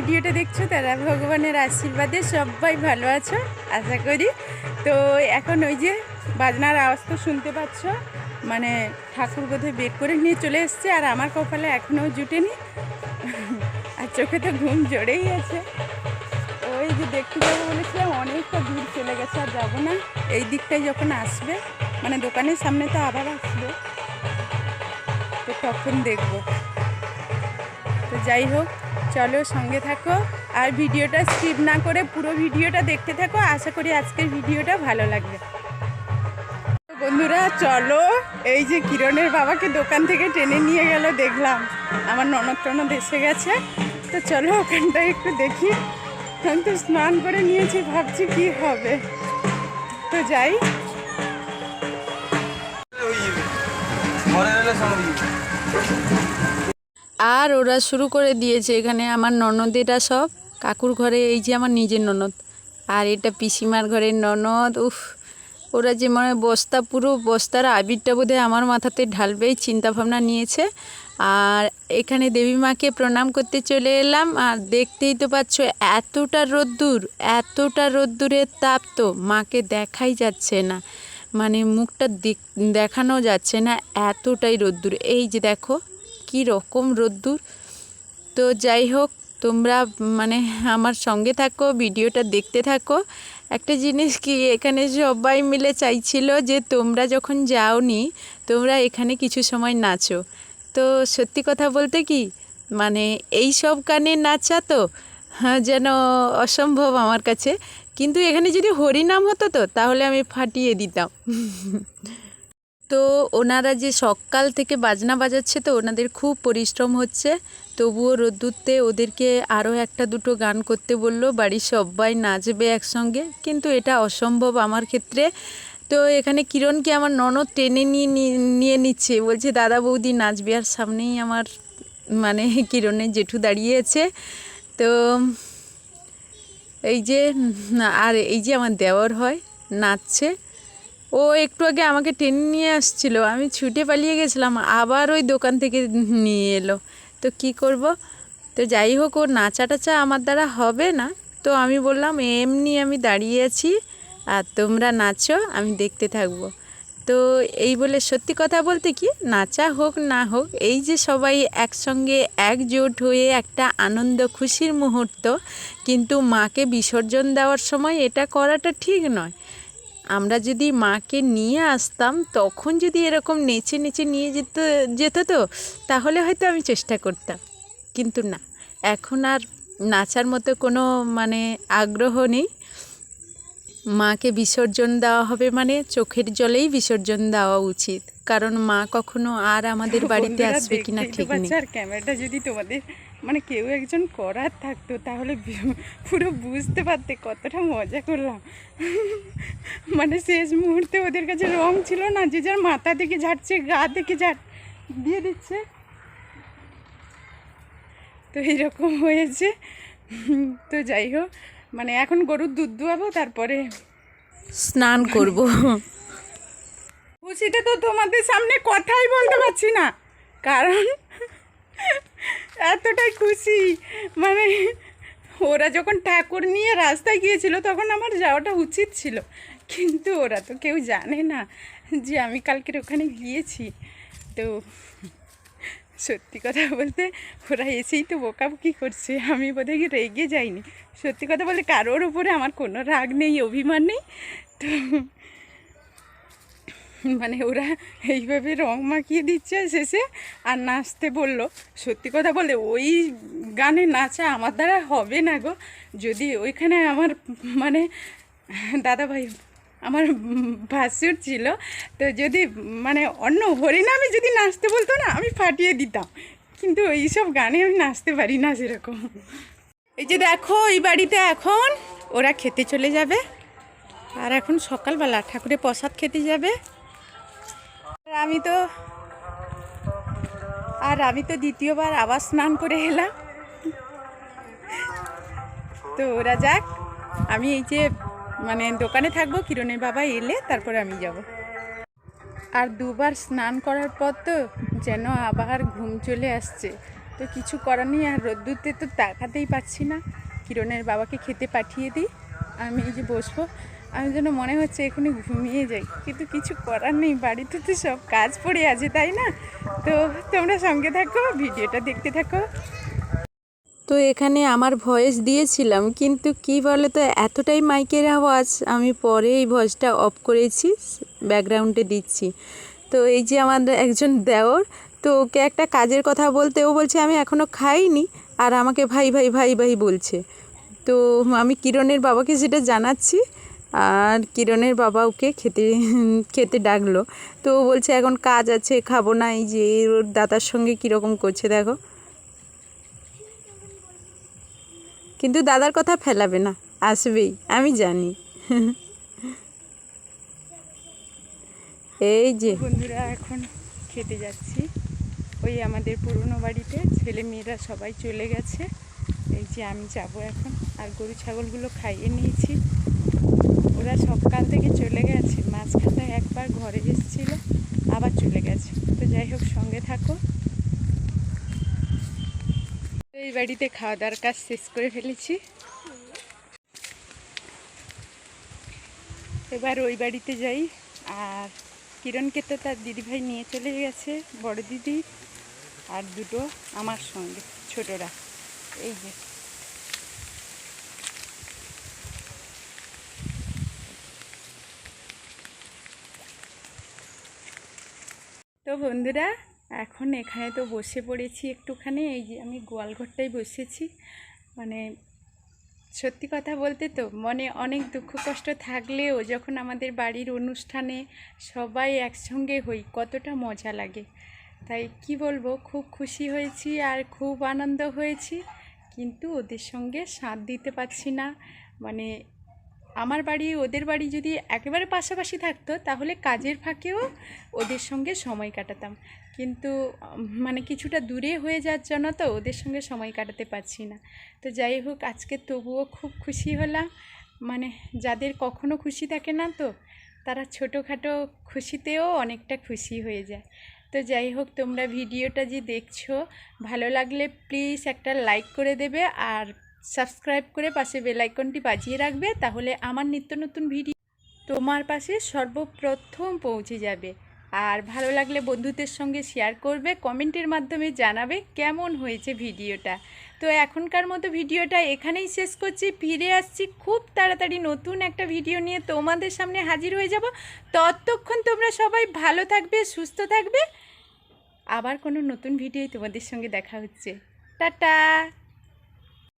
ভিডিওটা দেখছ? তারা ভগবানের আশীর্বাদে সবাই ভালো আছো, আশা করি। তো এখন ওই যে বাজনার আওয়াজ তো শুনতে পাচ্ছ। মানে ঠাকুর বোধহয় বের করে নিয়ে চলে এসছে আর আমার কপালে এখনও জুটেনি। আর চোখে তো ঘুম জড়েই আছে। ওই যে দেখতে যাব বলেছিলাম, অনেকটা দূর চলে গেছে আর যাব না। এই দিকটাই যখন আসবে মানে দোকানের সামনে তো আবার আসবে, তো তখন দেখব। তো যাই হোক চলো সঙ্গে থাকো আর ভিডিওটা স্কিপ না করে পুরো ভিডিওটা দেখতে থাকো। আশা করি আজকের ভিডিওটা ভালো লাগবে। বন্ধুরা, চলো এই যে কিরণের বাবাকে দোকান থেকে টেনে নিয়ে গেল, দেখলাম আমার ননদ টনদ এসে গেছে। তো চলো ওখানটা একটু দেখি। আমি তো স্নান করে নিয়েছি, ভাবছি কি হবে। তো যাই। আর ওরা শুরু করে দিয়েছে এখানে আমার ননদেরা সব। কাকুর ঘরে এই যে আমার নিজের ননদ। আর এটা পিসিমার ঘরের ননদ, উফ। ওরা যে মানে বস্তা পুরো, বস্তার আবিরটা বোধহয় আমার মাথাতে ঢালবেই, চিন্তাভাবনা নিয়েছে। আর এখানে দেবী মাকে প্রণাম করতে চলে এলাম। আর দেখতেই তো পাচ্ছ, এতটা রোদ্দুর, এতটা রোদ্দুরের তাপ তো মাকে দেখাই যাচ্ছে না। মানে মুখটা দেখ- দেখানো যাচ্ছে না, এতটাই রোদ্দুর। এই যে দেখো কি রকম রোদ্দুর? তো যাই হোক তোমরা মানে আমার সঙ্গে থাকো ভিডিওটা দেখতে থাকো। একটা জিনিস কি এখানে সবাই মিলে চাইছিল যে তোমরা যখন যাওনি তোমরা এখানে কিছু সময় নাচো। তো সত্যি কথা বলতে কি মানে এই সব গানে নাচা তো হ্যাঁ, যেন অসম্ভব আমার কাছে। কিন্তু এখানে যদি হরিনাম হতো তো তাহলে আমি ফাটিয়ে দিতাম। তো ওনারা যে সকাল থেকে বাজনা বাজাচ্ছে তো ওনাদের খুব পরিশ্রম হচ্ছে। তবুও রোদ্দুরতে ওদেরকে আরও একটা দুটো গান করতে বলল, বাড়ির সবাই নাচবে একসঙ্গে। কিন্তু এটা অসম্ভব আমার ক্ষেত্রে। তো এখানে কিরণকে আমার ননদ টেনে নিয়ে নিয়ে নিচ্ছে। বলছে, দাদা বৌদি নাচবে। আর সামনেই আমার মানে কিরণের জেঠু দাঁড়িয়েছে। তো এই যে, আর এই যে আমার দেওর হয়, নাচছে। ও একটু আগে আমাকে টেনে নিয়ে আসছিল। আমি ছুটে পালিয়ে গেছিলাম, আবার ওই দোকান থেকে নিয়ে এলো। তো কি করব? তো যাই হোক ও নাচা টাচা আমার দ্বারা হবে না। তো আমি বললাম, এমনি আমি দাঁড়িয়ে আছি আর তোমরা নাচো, আমি দেখতে থাকব। তো এই বলে সত্যি কথা বলতে কি, নাচা হোক না হোক, এই যে সবাই একসঙ্গে একজোট হয়ে একটা আনন্দ খুশির মুহূর্ত, কিন্তু মাকে বিসর্জন দেওয়ার সময় এটা করাটা ঠিক নয়। আমরা যদি মাকে নিয়ে আসতাম তখন যদি এরকম নেচে নেচে নিয়ে যেত যেত তো তাহলে হয়তো আমি চেষ্টা করতাম। কিন্তু না এখন আর নাচার মতো কোনো মানে আগ্রহ নেই। মাকে বিসর্জন দেওয়া হবে মানে চোখের জলেই বিসর্জন দেওয়া উচিত। কারণ মা কখনো আর আমাদের বাড়িতে আসবে কিনা ঠিক নেই। ক্যামেরাটা যদি তোমাদের মানে কেউ একজন করার থাকতো তাহলে পুরো বুঝতে পারতে কতটা মজা করলাম। মানে শেষ মুহূর্তে ওদের কাছে রং ছিল না যে যার মাথা থেকে ঝাড়ছে গা থেকে ঝাড় দিয়ে দিচ্ছে। তো এইরকম হয়েছে। তো যাই হোক মানে এখন গরুর দুধ দুয়াবো তারপরে স্নান করব। খুশিতে তো তোমাদের সামনে কথাই বলতে পারছি না কারণ এতটাই খুশি। মানে ওরা যখন ঠাকুর নিয়ে রাস্তায় গিয়েছিল, তখন আমার যাওয়াটা উচিত ছিল। কিন্তু ওরা তো কেউ জানে না যে আমি কালকের ওখানে গিয়েছি। তো সত্যি কথা বলতে ওরা এসেই তো বোকাবুকি করছে। আমি বোধহয় রেগে যাইনি। সত্যি কথা বলতে কারোর উপরে আমার কোনো রাগ নেই, অভিমান নেই। তো মানে ওরা এইভাবে রং মাখিয়ে দিচ্ছে শেষে, আর নাচতে বলল। সত্যি কথা বলে, ওই গানে নাচা আমার দ্বারা হবে না গো। যদি ওইখানে আমার মানে দাদা ভাই আমার ভাসুর ছিল, তো যদি মানে অন্য হরিনামে যদি নাচতে বলতো না, আমি ফাটিয়ে দিতাম। কিন্তু এইসব গানে আমি নাচতে পারি না সেরকম। এই যে দেখো, এই বাড়িতে এখন ওরা খেতে চলে যাবে। আর এখন সকালবেলা ঠাকুরের প্রসাদ খেতে যাবে। আর আমি তো, আর আমি তো দ্বিতীয়বার আবার স্নান করে এলাম। তো ওরা যাক, আমি এই যে মানে দোকানে থাকব, কিরণের বাবা এলে তারপরে আমি যাব। আর দুবার স্নান করার পর তো যেন আবার ঘুম চলে আসছে। তো কিছু করার নেই, আর রোদ্দুরতে তো তাকাতেই পাচ্ছি না। কিরণের বাবাকে খেতে পাঠিয়ে দিই। আমি এই যে বসবো। আমি যেন মনে হচ্ছে এখনই ঘুমিয়ে যাই। কিন্তু কিছু করার নেই বাড়িতে তো সব কাজ পড়ে আছে, তাই না? তো তোমরা সঙ্গে থাকো, ভিডিওটা দেখতে থাকো। তো এখানে আমার ভয়েস দিয়েছিলাম, কিন্তু কি বলে তো এতটাই মাইকের আওয়াজ, আমি পরে এই ভয়েসটা অফ করেছি, ব্যাকগ্রাউন্ডে দিচ্ছি। তো এই যে আমাদের একজন দেওর, তো ওকে একটা কাজের কথা বলতে, ও বলছে, আমি এখনও খাইনি। আর আমাকে ভাই ভাই ভাই ভাই বলছে। তো আমি কিরণের বাবাকে সেটা জানাচ্ছি আর কিরণের বাবা ওকে খেতে খেতে ডাকলো। তো ও বলছে, এখন কাজ আছে, খাব না। এই যে ওর দাদার সঙ্গে কীরকম করছে দেখো। কিন্তু দাদার কথা ফেলাবে না, আসবেই, আমি জানি। এই যে। বন্ধুরা, এখন খেতে যাচ্ছি। ওই আমাদের পুরনো বাড়িতে ছেলে মেয়েরা সবাই চলে গেছে। এই যে, আমি যাব এখন। আর গরু, ছাগলগুলো খাইয়ে নিয়েছি। ওরা সকাল থেকে চলে গেছে। মাঝখানটা একবার ঘরে এসেছিল, আবার চলে গেছে। তো যাই হোক, সঙ্গে থাকো এই বাড়িতে খাওয়া দাওয়ার কাজ শেষ করে ফেলেছি। এবার ওই বাড়িতে যাই। আর কিরণকে তো তার দিদিভাই নিয়ে চলে গেছে, বড় দিদি আর দুটো আমার সঙ্গে, ছোটরা। এই যে। বন্ধুরা, এখন এখানে তো বসে পড়েছি একটুখানি, এই যে আমি গোয়ালঘরটাই বসেছি। মানে সত্যি কথা বলতে তো মনে অনেক দুঃখ কষ্ট থাকলেও যখন আমাদের বাড়ির অনুষ্ঠানে সবাই একসঙ্গে হই, কতটা মজা লাগে। তাই কি বলব, খুব খুশি হয়েছি আর খুব আনন্দ হয়েছি। কিন্তু ওদের সঙ্গে সাথ দিতে পারছি না। মানে আমার বাড়ি, ওদের বাড়ি যদি একেবারে পাশাপাশি থাকতো, তাহলে কাজের ফাঁকেও ওদের সঙ্গে সময় কাটাতাম। কিন্তু মানে কিছুটা দূরে হয়ে যাওয়ার জন্য তো ওদের সঙ্গে সময় কাটাতে পারছি না। তো যাই হোক, আজকে তবুও খুব খুশি হলাম। মানে যাদের কখনো খুশি থাকে না তো, তারা ছোটোখাটো খুশিতেও অনেকটা খুশি হয়ে যায়। তো যাই হোক, তোমরা ভিডিওটা যে দেখছ, ভালো লাগলে প্লিজ একটা লাইক করে দেবে আর সাবস্ক্রাইব করে পাশে বেল আইকনটি বাজিয়ে রাখবে, তাহলে আমার নিত্য নতুন ভিডিও তোমার পাশে সর্বপ্রথম পৌঁছে যাবে। আর ভালো লাগলে বন্ধুদের সঙ্গে শেয়ার করবে কমেন্টের মাধ্যমে জানাবে কেমন হয়েছে ভিডিওটা। তো এখনকার মতো ভিডিওটা এখানেই শেষ করছি। ফিরে আসছি খুব তাড়াতাড়ি নতুন একটা ভিডিও নিয়ে তোমাদের সামনে হাজির হয়ে যাব। ততক্ষণ তোমরা সবাই ভালো থাকবে, সুস্থ থাকবে। আবার কোনো নতুন ভিডিও তোমাদের সঙ্গে দেখা হচ্ছে। টাটা!